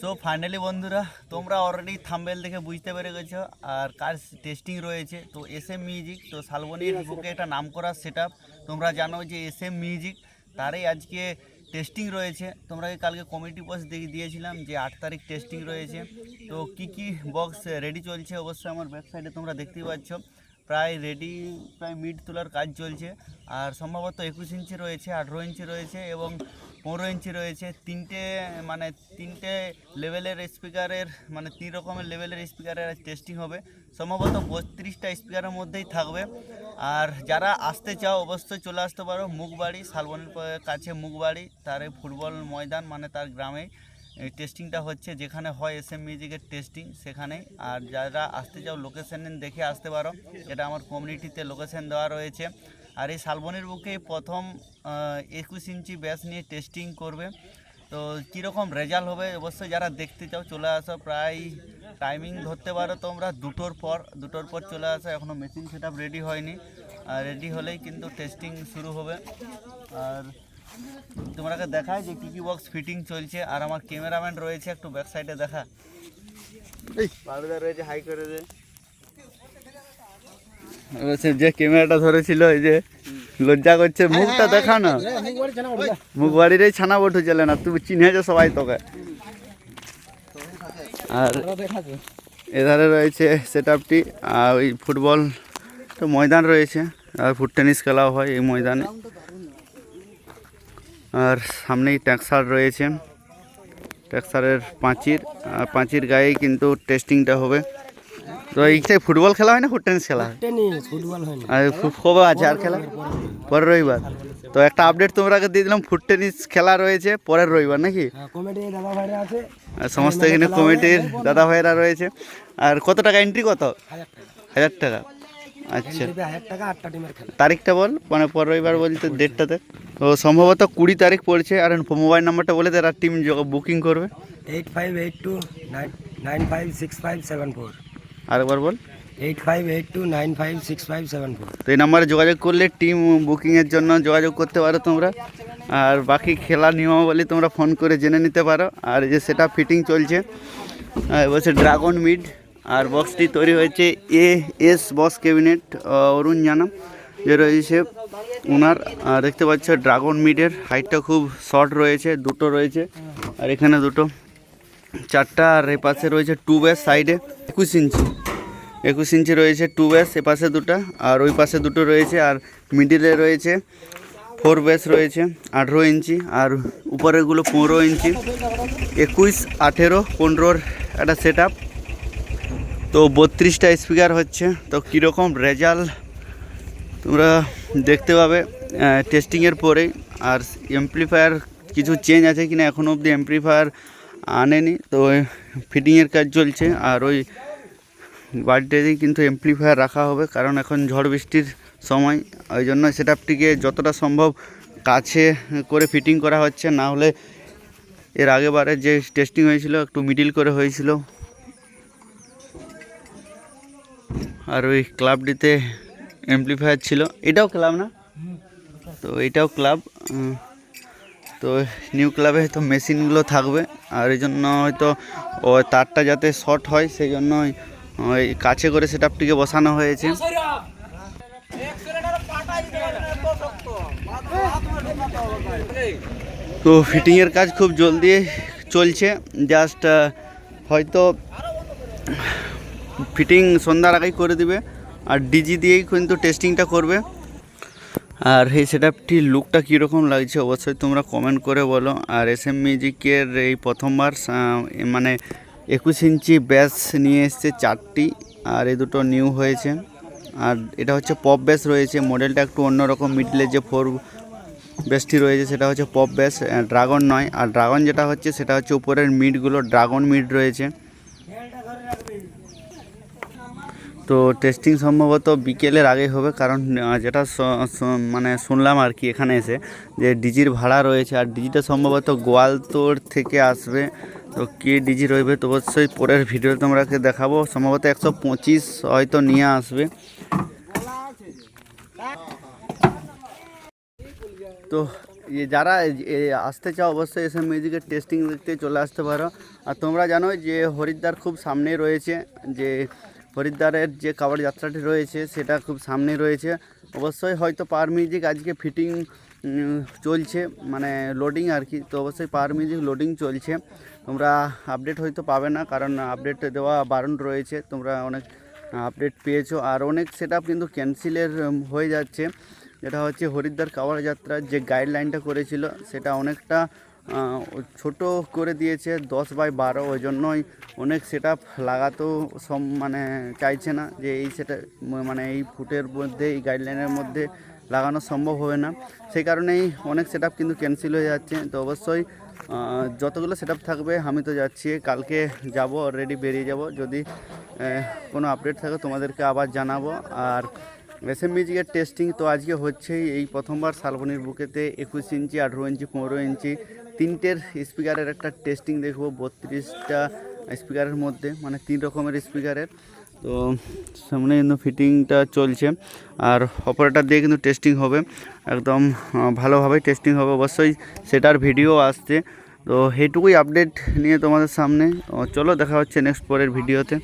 So finally বন্ধুরা, তোমরা already thumbnail দেখে বুঝতে পেরে গেছো, আর কার টেস্টিং রয়েছে। তো এস এম মিউজিক তো শালবনির বুকে একটা নাম করা সেট তোমরা জানো যে এস এম মিউজিক তারই আজকে টেস্টিং রয়েছে। তোমরা কালকে কমিটি পোস্ট দিয়ে দিয়েছিলাম যে আট তারিখ টেস্টিং রয়েছে। তো কি কি বক্স রেডি চলছে, অবশ্যই আমার ব্যাক সাইডে তোমরা দেখতেই পাচ্ছ। প্রায় রেডি প্রায় মিড তোলার কাজ চলছে। আর সম্ভবত একুশ ইঞ্চি রয়েছে, আঠেরো ইঞ্চি রয়েছে এবং পনেরো ইঞ্চি রয়েছে, তিনটে মানে তিনটে লেভেলের স্পিকারের মানে তিন রকমের লেভেলের স্পিকারের টেস্টিং হবে। সম্ভবত বত্রিশটা স্পিকারের মধ্যেই থাকবে। আর যারা আসতে চাও, অবশ্যই চলে আসতে পারো মুখবাড়ি শালবনের কাছে মুখবাড়ি তার ফুটবল ময়দান মানে তার গ্রামে টেস্টিংটা হচ্ছে, যেখানে হয় এস এম মিউজিকের টেস্টিং সেখানেই। আর যারা আসতে চাও লোকেশান দেখে আসতে পারো। এটা আমার কমিউনিটিতে লোকেশান দেওয়া রয়েছে। আর এই শালবনের বুকে প্রথম একুশ ইঞ্চি ব্যাস নিয়ে টেস্টিং করবে। তো কীরকম রেজাল্ট হবে অবশ্যই যারা দেখতে চাও, চলে আসো। প্রায় টাইমিং ধরতে পারো তোমরা, দুটোর পর দুটোর পর চলে আসো। এখনও মেশিন সেট রেডি হয়নি। আর রেডি হলেই কিন্তু টেস্টিং শুরু হবে। আর তোমাকে দেখায় যে কী কী বক্স ফিটিং চলছে। আর আমার ক্যামেরাম্যান রয়েছে, একটু ব্যাক সাইডে দেখা। রয়েছে হাই করে দে। এবার সে যে ক্যামেরাটা ধরেছিল এই যে লজ্জা করছে মুখটা দেখা না। মুখ বাড়ির এই ছানা বটু চলে না তুমি চিনেছো সবাই তোকে। আর এধারে রয়েছে সেট আপটি আর ওই ফুটবল তো ময়দান রয়েছে আর ফুট টেনিস খেলাও হয় এই ময়দানে। আর সামনেই ট্যাক্সার রয়েছে ট্যাক্সারের পাঁচির আর পাঁচির গায়েই কিন্তু টেস্টিংটা হবে। তো এইটাই ফুটবল খেলা হয় না ফুট টেনিস খেলা হয়? টেনিস ফুটবল হয় না। আর কবে আছে আর খেলা? পরের রবিবার। তো একটা আপডেট তোমরা আগে দিয়ে দিলাম ফুট টেনিস খেলা রয়েছে পরের রবিবার নাকি? হ্যাঁ, দাদা ভাইরা আছে। আর সমস্ত এখানে কমিটির দাদা ভাইয়েরা রয়েছে। আর কত টাকা এন্ট্রি কত? হাজার টাকা। আচ্ছা। তারিখটা বল মানে পর রবিবার বলতে ডেটটাতে তো সম্ভবত কুড়ি তারিখ পড়ছে আর মোবাইল নাম্বারটা বলে তারা টিম বুকিং করবে। Eight five eight two nine nine five six five seven four আরেকবার বল। Eight five eight two nine five six five seven four. তো এই নাম্বারে যোগাযোগ করলে টিম বুকিংয়ের জন্য যোগাযোগ করতে পারো তোমরা। আর বাকি খেলার নিয়মাবলী তোমরা ফোন করে জেনে নিতে পারো। আর যে সেটা ফিটিং চলছে আর বলছে ড্রাগন মিড আর বক্সটি তৈরি হয়েছে A S box cabinet. Arun Janam যে রয়েছে ওনার আর দেখতে পাচ্ছ ড্রাগন মিডের হাইটটা খুব শর্ট রয়েছে দুটো রয়েছে। আর এখানে দুটো। চারটা আর এ পাশে রয়েছে টু ব্যাস সাইডে একুশ ইঞ্চি একুশ ইঞ্চি রয়েছে টু ব্যাস এ পাশে দুটো আর ওই পাশে দুটো রয়েছে আর মিডিলে রয়েছে ফোর ব্যাস রয়েছে আঠেরো ইঞ্চি আর উপরেরগুলো পনেরো ইঞ্চি একুশ, আঠেরো, পনেরোর একটা সেট তো বত্রিশটা স্পিকার হচ্ছে। তো কীরকম রেজাল্ট তোমরা দেখতে পাবে টেস্টিংয়ের পরেই। আর এমপ্লিফায়ার কিছু চেঞ্জ আছে কিনা এখনও অবধি এমপ্লিফায়ার আনেনি। তো ফিটিংয়ের কাজ চলছে। আর ওই বাড়িটাতেই কিন্তু এমপ্লিফায়ার রাখা হবে। কারণ এখন ঝড় বৃষ্টির সময়। ওই জন্য সেটআপটিকে যতটা সম্ভব কাছে করে ফিটিং করা হচ্ছে। না হলে এর আগেবারে যে টেস্টিং হয়েছিল, একটু মিডিল করে হয়েছিল। আর ওই ক্লাবটিতে এমপ্লিফায়ার ছিল। এটাও ক্লাব না? তো এটাও ক্লাব তো নিউ ক্লাবে হয়তো মেশিনগুলো থাকবে। আর এই জন্য হয়তো, ও তারটা যাতে শর্ট হয়, সেই জন্য ওই কাছে করে সেটআপটিকে বসানো হয়েছে। তো ফিটিংয়ের কাজ খুব জলদি চলছে। জাস্ট হয়তো ফিটিং সন্ধ্যার আগেই করে দিবে। আর ডিজি দিয়েই কিন্তু টেস্টিংটা করবে। আর এই সেটআপটির লুকটা কীরকম লাগছে অবশ্যই তোমরা কমেন্ট করে বলো। আর এস এম মিউজিকের এই প্রথমবার মানে একুশ ইঞ্চি ব্যাস নিয়ে এসছে চারটি, আর এই দুটো নিউ হয়েছে। আর এটা হচ্ছে পপ ব্যাস রয়েছে মডেলটা একটু অন্যরকম মিডলের যে ফোর ব্যাসটি রয়েছে সেটা হচ্ছে পপ ব্যাস ড্রাগন নয়। আর ড্রাগন যেটা হচ্ছে, সেটা হচ্ছে উপরের মিডগুলো ড্রাগন মিড রয়েছে। তো টেস্টিং সম্ভবত বিকেলের আগে হবে, কারণ যেটা মানে শুনলাম আর কি এখানে এসে, যে ডিজির ভাড়া রয়েছে, আর ডিজিটা সম্ভবত গোয়ালতোড় থেকে আসবে। তো কে ডিজি রইবে, তো অবশ্যই পরের ভিডিও তোমরাকে দেখাবো। সম্ভবত একশো পঁচিশ হয়তো নিয়ে আসবে। তো যারা আসতে চাও, অবশ্যই এসএম মিউজিকের টেস্টিং দেখতে চলে আসতে পারো। আর তোমরা জানো যে হরিদ্বার খুব সামনেই রয়েছে, যে হরিদ্বারের যে কাবার যাত্রাটি রয়েছে, সেটা খুব সামনে রয়েছে। অবশ্যই হয়তো পাওয়ার মিউজিক আজকে ফিটিং চলছে মানে লোডিং আর কি, তো অবশ্যই পাওয়ার মিউজিক লোডিং চলছে। তোমরা আপডেট হয়তো পাবে না, কারণ আপডেট দেওয়া বারণ রয়েছে, তোমরা অনেক আপডেট পেয়েছ। আর অনেক সেট কিন্তু ক্যান্সেলের হয়ে যাচ্ছে। যেটা হচ্ছে হরিদ্বার কাওয়ার যাত্রার যে গাইডলাইনটা করেছিল, সেটা অনেকটা ছোট করে দিয়েছে, দশ বাই বারো, ওই জন্যই অনেক সেট আপ লাগাতেও সম মানে চাইছে না যে এই সেটা মানে এই ফুটের মধ্যে, এই গাইডলাইনের মধ্যে লাগানো সম্ভব হবে না। সেই কারণেই অনেক সেট কিন্তু ক্যান্সেল হয়ে যাচ্ছে। তো অবশ্যই যতগুলো সেট থাকবে, আমি তো যাচ্ছি, কালকে যাব অলরেডি বেরিয়ে যাব। যদি কোনো আপডেট থাকে, তোমাদেরকে আবার জানাব। আর এসএম মিউজিকের টেস্টিং তো আজকে হচ্ছেই। এই প্রথমবার শালবনির বুকেতে একুশ ইঞ্চি, আঠেরো ইঞ্চি, পনেরো ইঞ্চি তিনটের স্পিকারের একটা টেস্টিং দেখব বত্রিশটা স্পিকারের মধ্যে মানে তিন রকমের স্পিকারের। তো সামনে কিন্তু ফিটিংটা চলছে আর অপারেটার দিয়ে কিন্তু টেস্টিং হবে, একদম ভালোভাবেই টেস্টিং হবে। অবশ্যই সেটার ভিডিও আসছে। তো এইটুকুই আপডেট নিয়ে তোমাদের সামনে। চলো দেখা হচ্ছে নেক্সট পরের ভিডিওতে।